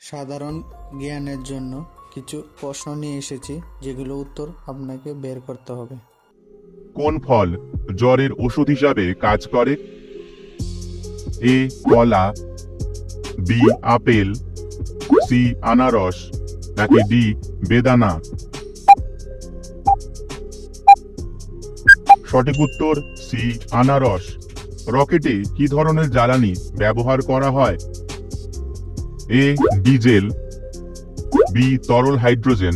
সাধারণ জ্ঞানের জন্য কিছু প্রশ্ন নিয়ে এসেছি, যেগুলো উত্তর আপনাকে বের করতে হবে। কোন ফল জ্বরের ওষুধ হিসাবে কাজ করে? এ, কলা, বি, আপেল, সি, আনারস, নাকি ডি, বেদানা? সঠিক উত্তর, সি, আনারস। রকেটে কি ধরনের জ্বালানি ব্যবহার করা হয়? এ ডিজেল বি তরল হাইড্রোজেন.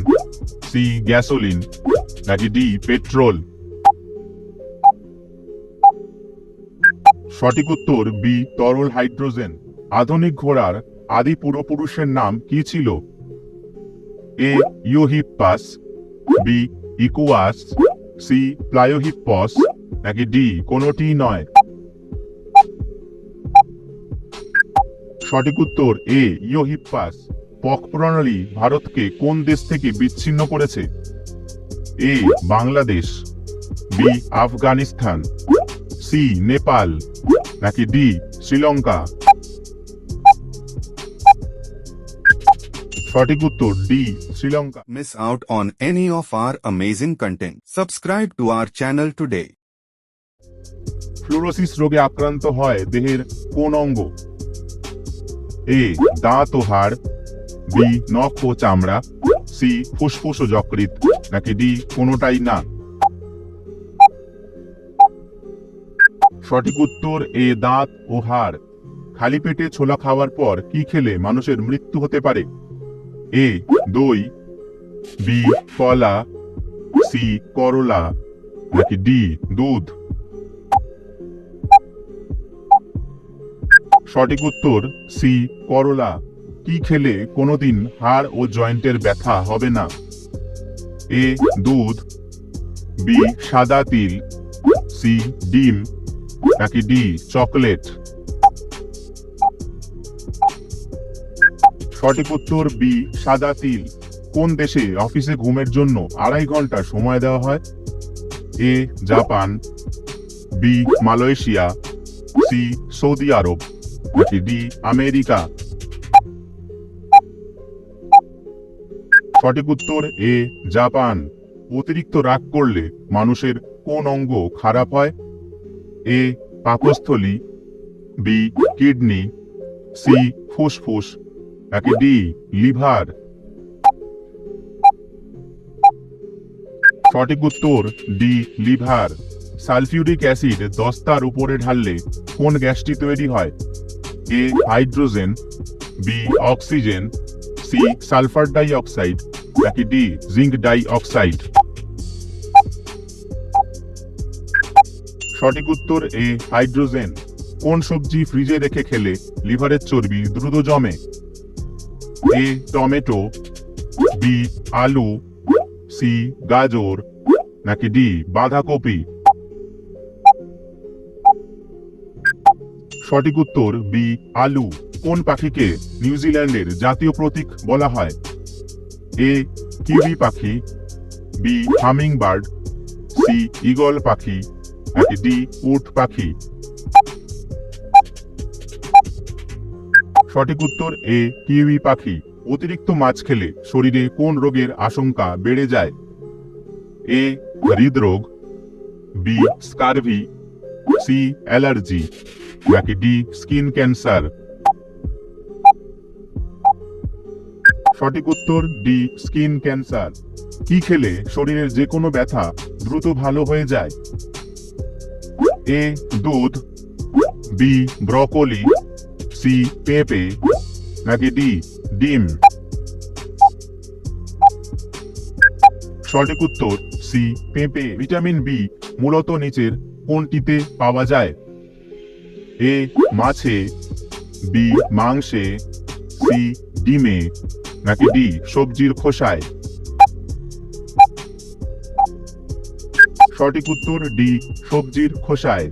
সি গ্যাসোলিন নাকি ডি পেট্রোল সঠিক উত্তর বি তরল হাইড্রোজেন। আধুনিক ঘোড়ার আদি পূর্বপুরুষের নাম কি ছিল? A Eohippus. B Equus. C Pliohippus নাকি ডি কোনোটি নয়। সঠিক উত্তর এ ইয়োহিপ্পাস। পক প্রণালী ভারতকে কোন দেশ থেকে বিচ্ছিন্ন করেছে? A Bangladesh. B Afghanistan. C Nepal. নাকি ডি শ্রীলঙ্কা? সঠিক উত্তর D Sri Lanka. Miss out on any of our amazing content subscribe to our channel today fluorosis রোগে আক্রান্ত হয় দেহের কোন অঙ্গ? এ, দাঁত ও হাড়, বি, নখ ও চামড়া, সি, ফুসফুস ও যকৃৎ, নাকি ডি, কোনোটাই না? সঠিক উত্তর, এ, দাঁত ও হাড়। খালি পেটে ছোলা খাওয়ার পর কি খেলে মানুষের মৃত্যু হতে পারে? এ, দই, বি, কলা, সি, করলা, নাকি ডি, দুধ? সঠিক উত্তর, সি, করলা। কি খেলে কোনোদিন হাড় ও জয়েন্টের ব্যথা হবে না? এ, দুধ। বি, সাদা তিল। সি, ডিম। নাকি ডি, চকলেট? সঠিক উত্তর, বি, সাদা তিল। কোন দেশে অফিসে ঘুমের জন্য আড়াই ঘণ্টা সময় দেওয়া হয়? A, Japan. B, Malaysia. C, Saudi আরব। নাকি ডি আমেরিকা সঠিক উত্তর এ জাপান অতিরিক্ত রাগ করলে মানুষের কোন অঙ্গ খারাপ হয়? এ পাকস্থলী. B kidney. সি ফুসফুস. নাকি ডি লিভার। সঠিক উত্তর ডি লিভার। সালফিউরিক অ্যাসিড দস্তার উপরে ঢাললে কোন গ্যাসটি তৈরি হয়? A hydrogen B oxygen C sulphur dioxide নাকি ডি সঠিক উত্তর এ হাইড্রোজেন কোন সবজি ফ্রিজে রেখে খেলে লিভারের চর্বি দ্রুত জমে? এ টমেটো বি আলু সি গাজর, নাকি ডি বাঁধাকপি? সঠিক উত্তর বি, আলু। কোন পাখিকে নিউজিল্যান্ডের জাতীয় প্রতীক বলা হয়? এ কিউই পাখি। B hummingbird C, eagle পাখি। ডি, উট পাখি। সঠিক উত্তর এ কিউই পাখি। অতিরিক্ত মাছ খেলে শরীরে কোন রোগের আশঙ্কা বেড়ে যায়? এ, হৃদরোগ। B, scurvy. C, allergy. নাকি ডি, স্কিন ক্যান্সার? সঠিক উত্তর, ডি, স্কিন ক্যান্সার। কি খেলে শরীরের যে কোনো ব্যথা দ্রুত ভালো হয়ে যায়? এ, দুধ, বি, ব্রকোলি, সি, পেঁপে, নাকি ডি, ডিম? সঠিক উত্তর, সি, পেঁপে। ভিটামিন বি মূলত নিচের কোনটিতে পাওয়া যায়? এ মাছে, বি মাংসে, সি ডিমে, নাকি ডি সবজির খোসায়? সঠিক উত্তর ডি সবজির খোসায়।